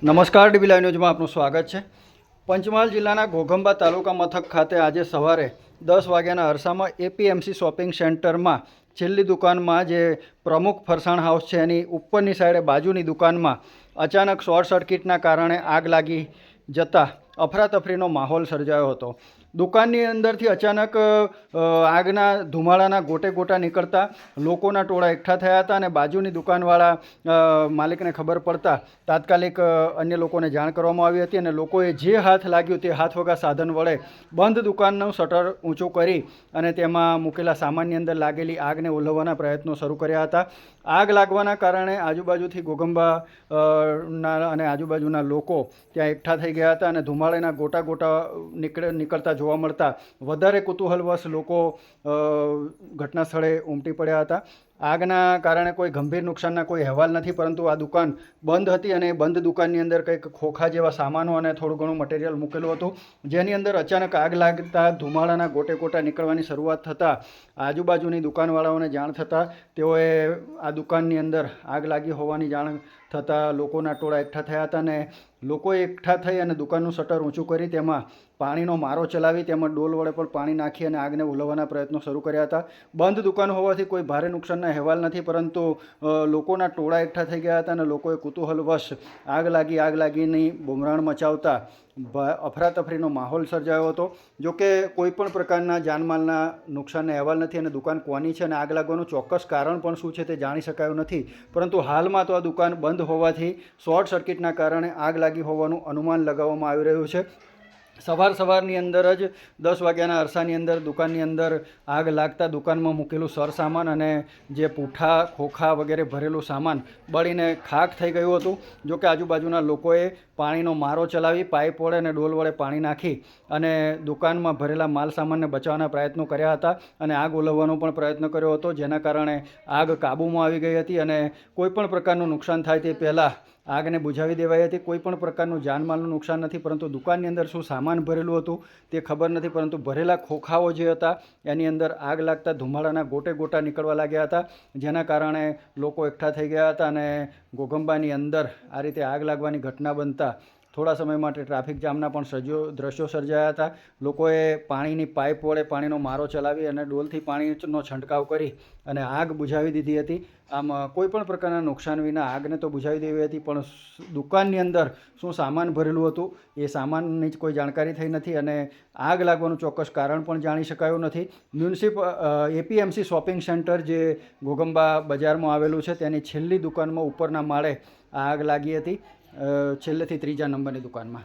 નમસ્કાર dB live ન્યૂઝમાં આપનું સ્વાગત છે. પંચમહાલ જિલ્લાના ઘોઘંબા તાલુકા મથક ખાતે આજે સવારે દસ વાગ્યાના અરસામાં એપીએમસી શોપિંગ સેન્ટરમાં છેલ્લી દુકાનમાં જે પ્રમુખ ફરસાણ હાઉસ છે એની ઉપરની સાઈડે બાજુની દુકાનમાં અચાનક શોર્ટ સર્કિટના કારણે આગ લાગી જતાં અફરાતફરીનો માહોલ સર્જાયો હતો. દુકાનની અંદરથી અચાનક આગના ધુમાડાના ગોટે ગોટા નીકળતા લોકોના ટોળા એકઠા થયા હતા અને બાજુની દુકાનવાળા માલિકને ખબર પડતા તાત્કાલિક અન્ય લોકોને જાણ કરવામાં આવી હતી અને લોકોએ જે હાથ લાગ્યું તે હાથ વગા સાધન વડે બંધ દુકાનનું શટર ઊંચું કરી અને તેમાં મૂકેલા સામાનની અંદર લાગેલી આગને ઓલવવાના પ્રયત્નો શરૂ કર્યા હતા. આગ લાગવાના કારણે આજુબાજુથી ગોગંબા ના અને આજુબાજુના લોકો ત્યાં એકઠા થઈ ગયા હતા અને ધુમાડાના ગોટા ગોટા નીકળે, નીકળતા જોવા મળતા વધારે કુતૂહલવશ લોકો ઘટના સ્થળે ઉમટી પડ્યા હતા. આગના કારણે કોઈ ગંભીર નુકસાનના કોઈ અહેવાલ નથી, પરંતુ આ દુકાન બંધ હતી અને બંધ દુકાનની અંદર કંઈક ખોખા જેવા સામાનો અને થોડું ઘણું મટીરિયલ મૂકેલું હતું. જેની અંદર અચાનક આગ લાગતા ધુમાડાના ગોટે ગોટા નીકળવાની શરૂઆત થતાં આજુબાજુની દુકાનવાળાઓને જાણ થતાં તેઓએ આ દુકાનની અંદર આગ લાગી હોવાની જાણ થતાં લોકોના ટોળા એકઠા થયા હતા અને લોકો એકઠા થઈ અને દુકાનનું શટર ઊંચું કરી તેમાં પાણીનો મારો ચલાવી તેમાં ડોલ વડે પણ પાણી નાખી અને આગને ઉલવવાના પ્રયત્નો શરૂ કર્યા હતા. બંધ દુકાન હોવાથી કોઈ ભારે નુકસાનના અહેવાલ નથી, પરંતુ લોકોના ટોળા એકઠા થઈ ગયા હતા અને લોકોએ કુતૂહલવશ આગ લાગી, આગ લાગીની બુમરાણ મચાવતા અફરાતફરીનો માહોલ સર્જાયો હતો. જોકે કોઈ પણ પ્રકારના જાનમાલના નુકસાનના અહેવાલ નથી અને દુકાન કોની છે અને આગ લાગવાનું ચોક્કસ કારણ પણ શું છે તે જાણી શકાયું નથી. પરંતુ હાલમાં તો આ દુકાન બંધ હોવાથી શોર્ટ સર્કિટના કારણે આગ લાગી હોવાનું અનુમાન લગાવવામાં આવી રહ્યું છે. સવાર સવારની અંદર જ દસ વાગ્યાના અરસાની અંદર, દુકાનની અંદર આગ લાગતા દુકાનમાં મૂકેલું સરસામાન અને જે પૂઠા, ખોખા વગેરે ભરેલું સામાન બળીને ખાખ થઈ ગયું હતું. જો કે આજુબાજુના લોકોએ પાણીનો મારો ચલાવી, પાઇપ વડે અને ડોલ વડે પાણી નાખી અને દુકાનમાં ભરેલા માલ સામાનને બચાવવાના પ્રયત્નો કર્યા હતા અને આગ ઓલવવાનો પણ પ્રયત્ન કર્યો હતો, જેના કારણે આગ કાબૂમાં આવી ગઈ હતી અને કોઈપણ પ્રકારનું નુકસાન થાય તે પહેલાં આગને બુઝાવી દેવાઈ હતી. કોઈ પણ પ્રકારનું જાનમાલનું નુકસાન નથી, પરંતુ દુકાનની અંદર શું સામાન ભરેલું હતું તે ખબર નથી, પરંતુ ભરેલા ખોખાઓ જે હતા એની અંદર આગ લાગતા ધુમાડાના ગોટે ગોટા નીકળવા લાગ્યા હતા, જેના કારણે લોકો એકઠા થઈ ગયા હતા અને ગોગંબાની અંદર આ રીતે આગ લાગવાની ઘટના બનતા થોડા સમય માટે ટ્રાફિક જામના પણ સર્જો દ્રશ્યો સર્જાયા હતા. લોકોએ પાણીની પાઇપ વડે પાણીનો મારો ચલાવી અને ડોલથી પાણીનો છંટકાવ કરી અને આગ બુઝાવી દીધી હતી. આમ કોઈપણ કોઈ પણ પ્રકારના નુકસાન વિના આગને તો બુઝાવી દેવી હતી, પણ દુકાનની અંદર શું સામાન ભરેલું હતું એ સામાનની જ કોઈ જાણકારી થઈ નથી અને આગ લાગવાનું ચોક્કસ કારણ પણ જાણી શકાયું નથી. મ્યુનિસિપ એપીએમસી શોપિંગ સેન્ટર જે ગોગંબા બજારમાં આવેલું છે, તેની છેલ્લી દુકાનમાં ઉપરના માળે આગ લાગી હતી. છેલ્લેથી ત્રીજા નંબરની દુકાનમાં.